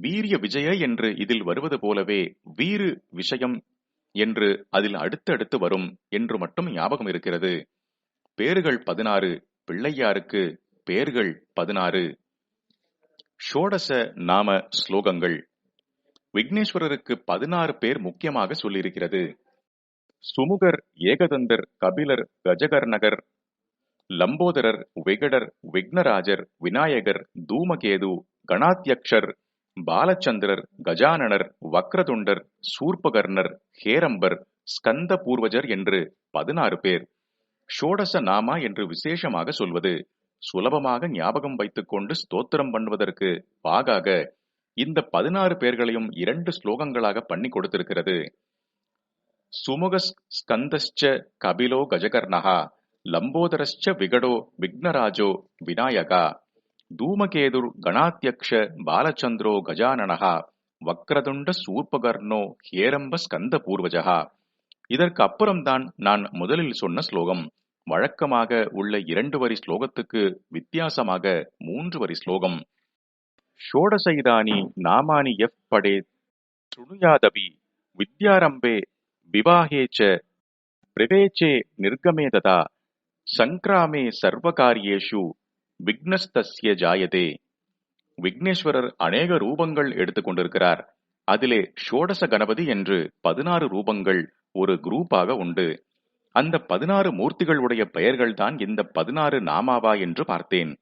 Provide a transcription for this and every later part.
வீரிய விஜய என்று இதில் வருவது போலவே வீறு விஷயம் என்று அதில் அடுத்தடுத்து வரும் என்று மட்டும் ஞாபகம் இருக்கிறது. பேர்கள் பதினாறு பிள்ளையாருக்கு பேர்கள் பதினாறு. ஷோடச நாம ஸ்லோகங்கள். விக்னேஸ்வரருக்கு பதினாறு பேர் முக்கியமாக சொல்லியிருக்கிறது. சுமுகர் ஏகதந்தர் கபிலர் கஜகர்நகர் லம்போதரர் விகடர் விக்னராஜர் விநாயகர் தூமகேது கணாத்யக்ஷர் பாலச்சந்திரர் கஜானனர் வக்ரதுண்டர் சூர்பகர்ணர் ஹேரம்பர் ஸ்கந்த பூர்வஜர் என்று பதினாறு பேர். ஷோடச நாமா என்று விசேஷமாக சொல்வது சுலபமாக ஞாபகம் வைத்துக் கொண்டு ஸ்தோத்திரம் பண்ணுவதற்கு பாகாக இந்த பதினாறு பேர்களையும் இரண்டு ஸ்லோகங்களாக பண்ணி கொடுத்திருக்கிறது. சுமுக ஸ்கந்தஸ்ச கபிலோ கஜகர்ணகா லம்போதரஸ்ச விகடோ விக்னராஜோ விநாயகா தூமகேதுர் கணாத்தியக்ஷ பாலச்சந்திரோ கஜானனஹா வக்ரதுண்ட சூர்பகர்ணோ ஹேரம்ப ஸ்கந்த பூர்வஜகா இதற்கு அப்புறம்தான் நான் முதலில் சொன்ன ஸ்லோகம். வழக்கமாக உள்ள இரண்டு வரி ஸ்லோகத்துக்கு வித்தியாசமாக மூன்று வரி ஸ்லோகம். ஷோடசைதானி நாமானி எஃப் படே சுணுயாதபி வித்யாரம்பே விவாகேச்ச ச பிரவேச்சே நிர்கமே ததா. சங்கிராமே சர்வகாரியேஷு விக்னஸ்தஸ்ய ஜாயதே. விக்னேஸ்வரர் அநேக ரூபங்கள் எடுத்துக்கொண்டிருக்கிறார் அதிலே ஷோடச கணபதி என்று பதினாறு ரூபங்கள் ஒரு குரூப்பாக உண்டு. அந்த பதினாறு மூர்த்திகளுடைய பெயர்கள்தான் இந்த பதினாறு நாமாவா என்று பார்த்தேன்.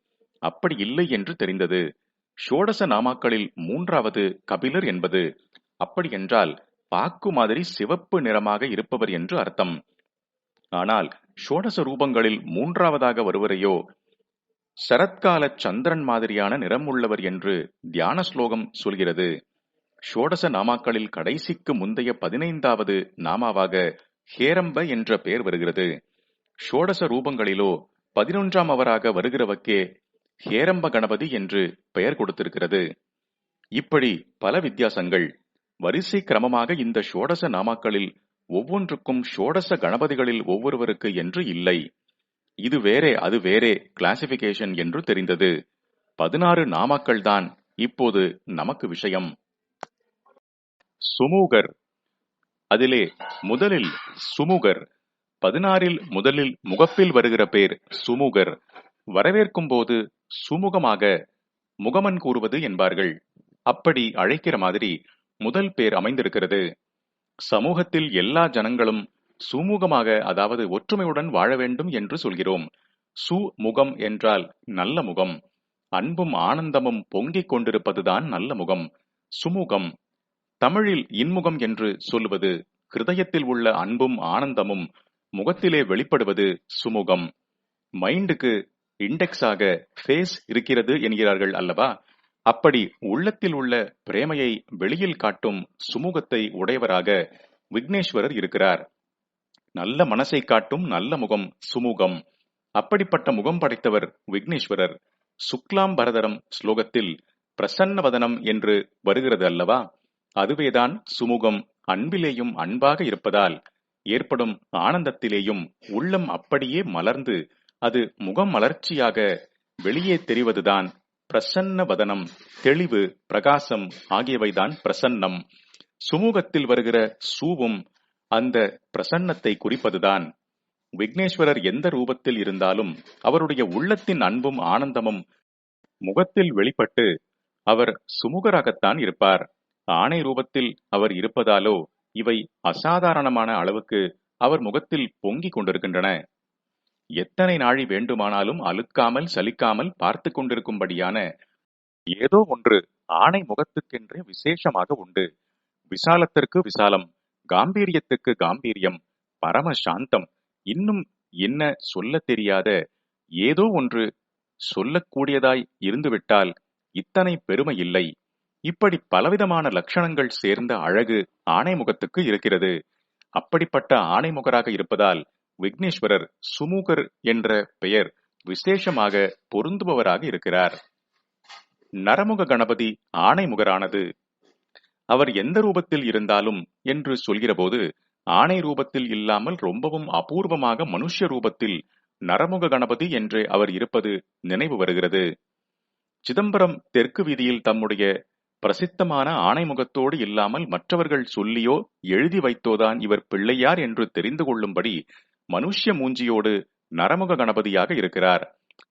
அப்படி இல்லை என்று தெரிந்தது. ஷோடச நாமாக்களில் மூன்றாவது கபிலர் என்பது. அப்படி என்றால் பாக்கு மாதிரி சிவப்பு நிறமாக இருப்பவர் என்று அர்த்தம். ஆனால் ஷோடச ரூபங்களில் மூன்றாவதாக வருவரையோ சரத்கால சந்திரன் மாதிரியான நிறம் உள்ளவர் என்று தியான ஸ்லோகம் சொல்கிறது. ஷோடச நாமாக்களில் கடைசிக்கு முந்தைய பதினைந்தாவது நாமாவாக ஹேரம்ப என்ற பெயர் வருகிறது. ஷோடச ரூபங்களிலோ பதினொன்றாம் அவராக வருகிறவக்கே ஹேரம்ப கணபதி என்று பெயர் கொடுத்திருக்கிறது. இப்படி பல வித்தியாசங்கள். வரிசை கிரமமாக இந்த ஷோடச நாமாக்களில் ஒவ்வொன்றுக்கும் ஷோடச கணபதிகளில் ஒவ்வொருவருக்கு என்று இல்லை. இது வேறே அது வேறே கிளாசிபிகேஷன் என்று தெரிந்தது. பதினாறு நாமாக்கள் தான் இப்போது நமக்கு விஷயம். சுமூகர். அதிலே முதலில் சுமுகர் பதினாறில் முதலில் முகப்பில் வருகிற பேர் சுமுகர். வரவேற்கும் போது சுமுகமாக முகமன் கூறுவது என்பார்கள். அப்படி அழைக்கிற மாதிரி முதல் பேர் அமைந்திருக்கிறது. சமூகத்தில் எல்லா ஜனங்களும் சுமூகமாக அதாவது ஒற்றுமையுடன் வாழ வேண்டும் என்று சொல்கிறோம். சுமுகம் என்றால் நல்ல முகம். அன்பும் ஆனந்தமும் பொங்கிக் கொண்டிருப்பதுதான் நல்ல முகம். சுமூகம். தமிழில் இன்முகம் என்று சொல்லுவது ஹிருதயத்தில் உள்ள அன்பும் ஆனந்தமும் முகத்திலே வெளிப்படுவது சுமுகம். மைண்டுக்கு இண்டெக்ஸாக ஃபேஸ் இருக்கிறது என்கிறார்கள் அல்லவா? அப்படி உள்ளத்தில் உள்ள பிரேமையை வெளியில் காட்டும் சுமூகத்தை உடையவராக விக்னேஸ்வரர் இருக்கிறார். நல்ல மனசை காட்டும் நல்ல முகம் சுமூகம். அப்படிப்பட்ட முகம் படைத்தவர் விக்னேஸ்வரர். சுக்லாம் பரதரம் ஸ்லோகத்தில் பிரசன்னவதனம் என்று வருகிறது அல்லவா? அதுவேதான் சுமுகம் அன்பிலேயும் அன்பாக இருப்பதால் ஏற்படும் ஆனந்தத்திலேயும் உள்ளம் அப்படியே மலர்ந்து அது முகம் மலர்ச்சியாக வெளியே தெரிவதுதான் பிரசன்ன வதனம் தெளிவு பிரகாசம் ஆகியவைதான் பிரசன்னம். சுமூகத்தில் வருகிற சூவும் அந்த பிரசன்னத்தை குறிப்பதுதான். விக்னேஸ்வரர் எந்த ரூபத்தில் இருந்தாலும் அவருடைய உள்ளத்தின் அன்பும் ஆனந்தமும் முகத்தில் வெளிப்பட்டு அவர் சுமுகராகத்தான் இருப்பார். ஆணை ரூபத்தில் அவர் இருப்பதாலோ இவை அசாதாரணமான அளவுக்கு அவர் முகத்தில் பொங்கிக் கொண்டிருக்கின்றன. எத்தனை நாழி வேண்டுமானாலும் அழுக்காமல் சலிக்காமல் பார்த்து கொண்டிருக்கும்படியான ஏதோ ஒன்று ஆணை முகத்துக்கென்றே விசேஷமாக உண்டு. விசாலத்திற்கு விசாலம். காம்பீரியத்துக்கு காம்பீரியம் பரம சாந்தம். இன்னும் என்ன சொல்ல தெரியாத ஏதோ ஒன்று சொல்லக்கூடியதாய் இருந்துவிட்டால் இத்தனை பெருமை இல்லை. இப்படி பலவிதமான லட்சணங்கள் சேர்ந்த அழகு ஆணைமுகத்துக்கு இருக்கிறது. அப்படிப்பட்ட ஆணைமுகராக இருப்பதால் விக்னேஸ்வரர் சுமூகர் என்ற பெயர் விசேஷமாக பொருந்துபவராக இருக்கிறார். நரமுக கணபதி ஆணைமுகரானது அவர் எந்த ரூபத்தில் இருந்தாலும் என்று சொல்கிறபோது ஆணை ரூபத்தில் இல்லாமல் ரொம்பவும் அபூர்வமாக மனுஷ்ய ரூபத்தில் நரமுக கணபதி என்று அவர் இருப்பது நினைவு வருகிறது. சிதம்பரம் தெற்கு வீதியில் தம்முடைய பிரசித்தமான ஆணைமுகத்தோடு இல்லாமல் மற்றவர்கள் சொல்லியோ எழுதி வைத்தோதான் இவர் பிள்ளையார் என்று தெரிந்து கொள்ளும்படி மனுஷ்ய மூஞ்சியோடு நரமுக கணபதியாக இருக்கிறார்.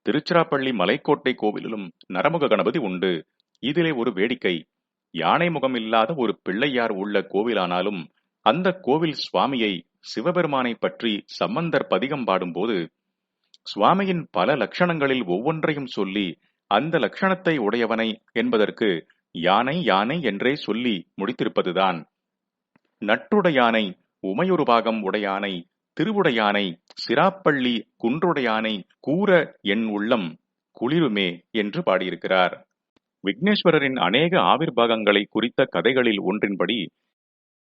திருச்சிராப்பள்ளி மலைக்கோட்டை கோவிலிலும் நரமுக கணபதி உண்டு. இதிலே ஒரு வேடிக்கை. யானை முகம் இல்லாத ஒரு பிள்ளையார் உள்ள கோவிலானாலும் அந்த கோவில் சுவாமியை சிவபெருமானை பற்றி சம்பந்தர் பதிகம் பாடும்போது சுவாமியின் பல லட்சணங்களில் ஒவ்வொன்றையும் சொல்லி அந்த லட்சணத்தை உடையவனை என்பதற்கு யானை யானை என்றே சொல்லி முடித்திருப்பதுதான். நட்டுடையானை உமையொரு பாகம் உடையானை திருவுடையானை சிராப்பள்ளி குன்றுடையானை கூற என் உள்ளம் குளிருமே என்று பாடியிருக்கிறார். விக்னேஸ்வரரின் அநேக ஆவிர்வாகங்களை குறித்த கதைகளில் ஒன்றின்படி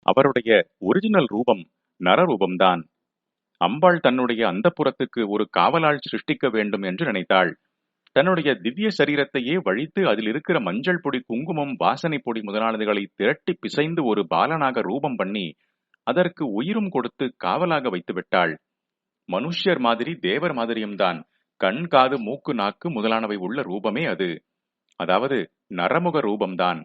அவருடைய ஒரிஜினல் ரூபம் நரரூபம்தான். அம்பாள் தன்னுடைய அந்தப்புறத்துக்கு ஒரு காவலாள் சிருஷ்டிக்க வேண்டும் என்று நினைத்தாள். தன்னுடைய திவ்ய சரீரத்தையே வழித்து அதில் இருக்கிற மஞ்சள் பொடி குங்குமம் வாசனை பொடி முதலானதுகளை திரட்டி பிசைந்து ஒரு பாலனாக ரூபம் பண்ணி அதற்கு உயிரும் கொடுத்து காவலாக வைத்து விட்டாள் மனுஷ்யர் மாதிரி தேவர் மாதிரியும்தான். கண் காது மூக்கு நாக்கு முதலானவை உள்ள ரூபமே அது. அதாவது நரமுக ரூபம்தான்.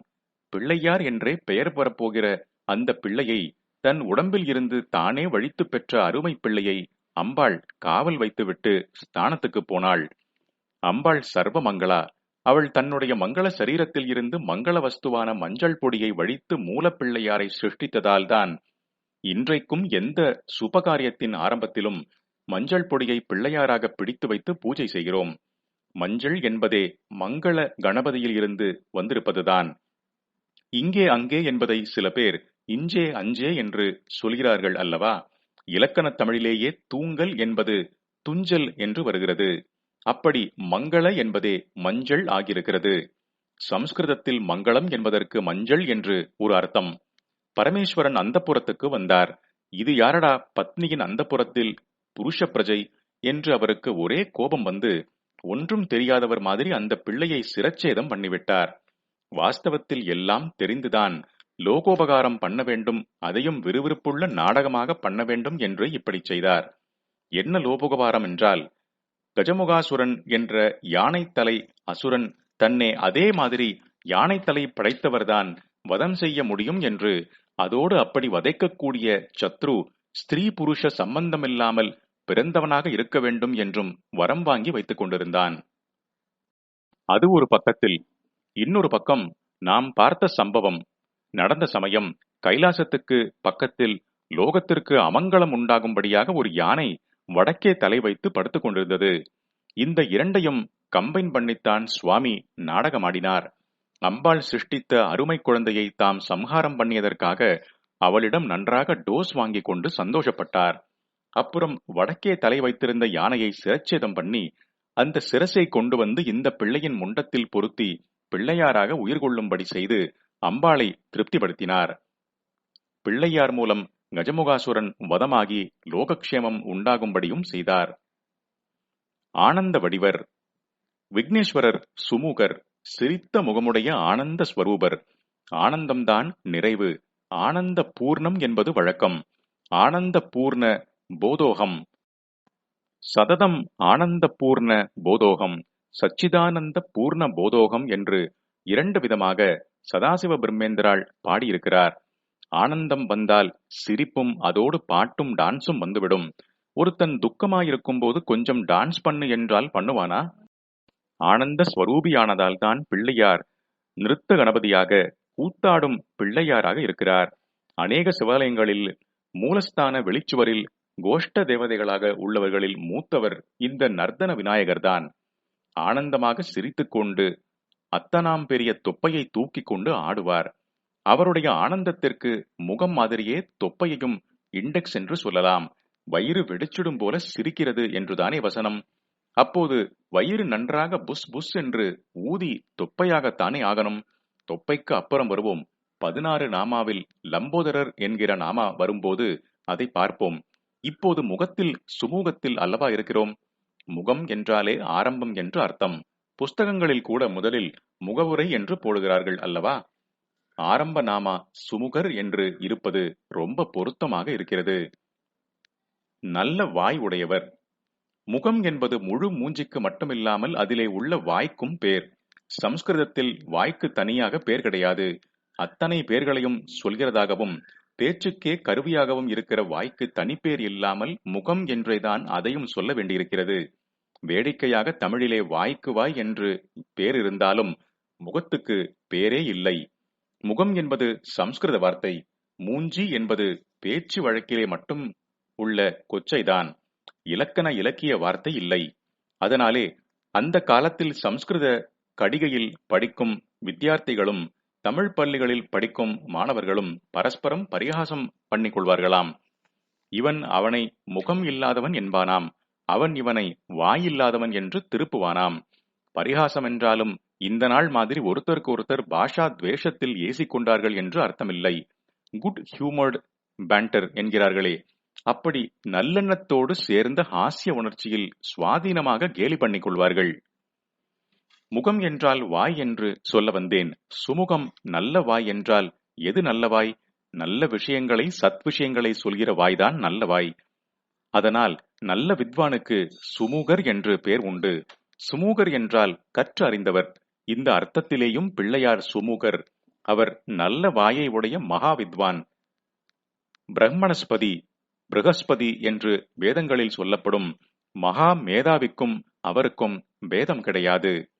பிள்ளையார் என்றே பெயர் பெறப்போகிற அந்த பிள்ளையை தன் உடம்பில் இருந்து தானே வழித்து பெற்ற அருமை பிள்ளையை அம்பாள் காவல் வைத்துவிட்டு ஸ்தானத்துக்கு போனாள். அம்பாள் சர்வ மங்களா அவள் தன்னுடைய மங்கள சரீரத்தில் இருந்து மங்கள வஸ்துவான மஞ்சள் பொடியை வழித்து மூலப்பிள்ளையாரை சிருஷ்டித்ததால் தான் இன்றைக்கும் எந்த சுபகாரியத்தின் ஆரம்பத்திலும் மஞ்சள் பொடியை பிள்ளையாராக பிடித்து வைத்து பூஜை செய்கிறோம். மஞ்சள் என்பதே மங்கள கணபதியில் இருந்து வந்திருப்பதுதான். இங்கே அங்கே என்பதை சில பேர் இஞ்சே அஞ்சே என்று சொல்கிறார்கள் அல்லவா? இலக்கணத் தமிழிலேயே தூங்கல் என்பது துஞ்சல் என்று வருகிறது. அப்படி மங்கள என்பதே மஞ்சள் ஆகியிருக்கிறது. சம்ஸ்கிருதத்தில் மங்களம் என்பதற்கு மஞ்சள் என்று ஒரு அர்த்தம். பரமேஸ்வரன் அந்தப்புறத்துக்கு வந்தார். இது யாரடா பத்னியின் அந்தப்புறத்தில் புருஷ பிரஜை என்று அவருக்கு ஒரே கோபம் வந்து ஒன்றும் தெரியாதவர் மாதிரி அந்த பிள்ளையை சிரச்சேதம் பண்ணிவிட்டார். வாஸ்தவத்தில் எல்லாம் தெரிந்துதான். லோகோபகாரம் பண்ண வேண்டும் அதையும் விறுவிறுப்புள்ள நாடகமாக பண்ண வேண்டும் என்று இப்படி செய்தார். என்ன லோபோபகாரம் என்றால் கஜமுகாசுரன் என்ற யானைத்தலை அசுரன் தன்னை அதே மாதிரி யானைத்தலை படைத்தவர்தான் வதம் செய்ய முடியும் என்று அதோடு அப்படி வதைக்கக்கூடிய சத்ரு ஸ்திரீ புருஷ சம்பந்தமில்லாமல் பிறந்தவனாக இருக்க வேண்டும் என்றும் வரம் வாங்கி வைத்துக் கொண்டிருந்தான். அது ஒரு பக்கத்தில் இன்னொரு பக்கம் நாம் பார்த்த சம்பவம். நடந்த சமயம் கைலாசத்துக்கு பக்கத்தில் லோகத்திற்கு அமங்கலம் உண்டாகும்படியாக ஒரு யானை வடக்கே தலை வைத்து படுத்துக் கொண்டிருந்தது. இந்த இரண்டையும் கம்பைன் பண்ணித்தான் சுவாமி நாடகமாடினார். அம்பாள் சிருஷ்டித்த அருமை குழந்தையை தாம் சம்ஹாரம் பண்ணியதற்காக அவளிடம் நன்றாக டோஸ் வாங்கி கொண்டு சந்தோஷப்பட்டார். அப்புறம் வடக்கே தலை வைத்திருந்த யானையை சிரச்சேதம் பண்ணி அந்த சிரசை கொண்டு வந்து இந்த பிள்ளையின் முண்டத்தில் பொருத்தி பிள்ளையாராக உயிர் கொள்ளும்படி செய்து அம்பாளை திருப்திப்படுத்தினார். பிள்ளையார் மூலம் கஜமுகாசுரன் வதமாகி லோகக்ஷேமம் உண்டாகும்படியும் செய்தார். ஆனந்த வடிவர் விக்னேஸ்வரர் சுமூகர் சிரித்த முகமுடைய ஆனந்த ஸ்வரூபர் ஆனந்தம்தான் நிறைவு ஆனந்த பூர்ணம் என்பது வழக்கம் ஆனந்த பூர்ண போதோகம். சததம் ஆனந்த பூர்ண போதோகம் சச்சிதானந்த பூர்ண போதோகம் என்று இரண்டு விதமாக சதாசிவ பிரம்மேந்திராள் பாடியிருக்கிறார். ஆனந்தம் வந்தால் சிரிப்பும் அதோடு பாட்டும் டான்ஸும் வந்துவிடும். ஒருத்தன் துக்கமாயிருக்கும் போது கொஞ்சம் டான்ஸ் பண்ணு என்றால் பண்ணுவானா? ஆனந்த ஸ்வரூபியானதால் தான் பிள்ளையார் நிறுத்த கணபதியாக கூத்தாடும் பிள்ளையாராக இருக்கிறார். அநேக சிவாலயங்களில் மூலஸ்தான வெளிச்சுவரில் கோஷ்ட தேவதைகளாக உள்ளவர்களில் மூத்தவர் இந்த நர்த்தன விநாயகர்தான். ஆனந்தமாக சிரித்துக்கொண்டு அத்தனாம் பெரிய தொப்பையை தூக்கிக் கொண்டு ஆடுவார். அவருடைய ஆனந்தத்திற்கு முகம் மாதிரியே தொப்பையையும் இண்டெக்ஸ் என்று சொல்லலாம். வயிறு வெடிச்சிடும் போல சிரிக்கிறது என்றுதானே வசனம். அப்போது வயிறு நன்றாக புஷ் புஷ் என்று ஊதி தொப்பையாகத்தானே ஆகணும். தொப்பைக்கு அப்புறம் வருவோம். பதினாறு நாமாவில் லம்போதரர் என்கிற நாமா வரும்போது அதை பார்ப்போம். இப்போது முகத்தில் சுமூகத்தில் அல்லவா இருக்கிறோம்? முகம் என்றாலே ஆரம்பம் என்று அர்த்தம். புஸ்தகங்களில் கூட முதலில் முகவுரை என்று போடுகிறார்கள் அல்லவா? ஆரம்ப நாமா சுமுகர் என்று இருப்பது ரொம்ப பொருத்தமாக இருக்கிறது. நல்ல வாய் உடையவர். முகம் என்பது முழு மூஞ்சிக்கு மட்டுமில்லாமல் அதிலே உள்ள வாய்க்கும் பேர். சம்ஸ்கிருதத்தில் வாய்க்கு தனியாக பேர் கிடையாது. அத்தனை பேர்களையும் சொல்கிறதாகவும் பேச்சுக்கே கருவியாகவும் இருக்கிற வாய்க்கு தனிப்பேர் இல்லாமல் முகம் என்றேதான் அதையும் சொல்ல வேண்டியிருக்கிறது. வேடிக்கையாக தமிழிலே வாய்க்கு வாய் என்று பேர் இருந்தாலும் முகத்துக்கு பேரே இல்லை. முகம் என்பது சம்ஸ்கிருத வார்த்தை மூஞ்சி என்பது பேச்சு வழக்கிலே மட்டும் உள்ள கொச்சைதான். இலக்கண இலக்கிய வார்த்தை இல்லை. அதனாலே அந்த காலத்தில் சம்ஸ்கிருத கடிகையில் படிக்கும் வித்தியார்த்திகளும் தமிழ் பள்ளிகளில் படிக்கும் மாணவர்களும் பரஸ்பரம் பரிகாசம் பண்ணிக்கொள்வார்களாம் இவன் அவனை முகம் இல்லாதவன் என்பானாம். அவன் இவனை வாயில்லாதவன் என்று திருப்புவானாம். பரிகாசம் என்றாலும் இந்த நாள் மாதிரி ஒருத்தருக்கு ஒருத்தர் பாஷா துவேஷத்தில் ஏசிக்கொண்டார்கள் என்று அர்த்தமில்லை. குட் ஹியூமர்ட் பேண்டர் என்கிறார்களே. அப்படி நல்லெண்ணத்தோடு சேர்ந்த ஹாஸ்ய உணர்ச்சியில் சுவாதீனமாக கேலி பண்ணிக் கொள்வார்கள். முகம் என்றால் வாய் என்று சொல்ல வந்தேன். சுமுகம் நல்ல வாய் என்றால் எது நல்ல வாய்? நல்ல விஷயங்களை சத் விஷயங்களை சொல்கிற வாய்தான் நல்ல வாய். அதனால் நல்ல வித்வானுக்கு சுமூகர் என்று பேர் உண்டு. சுமூகர் என்றால் கற்று அறிந்தவர். இந்த அர்த்தத்திலேயும் பிள்ளையார் சுமூகர். அவர் நல்ல வாயை உடைய மகா வித்வான். பிரம்மணஸ்பதி பிரகஸ்பதி என்று வேதங்களில் சொல்லப்படும் மகா மேதாவிக்கும் அவருக்கும் பேதம் கிடையாது.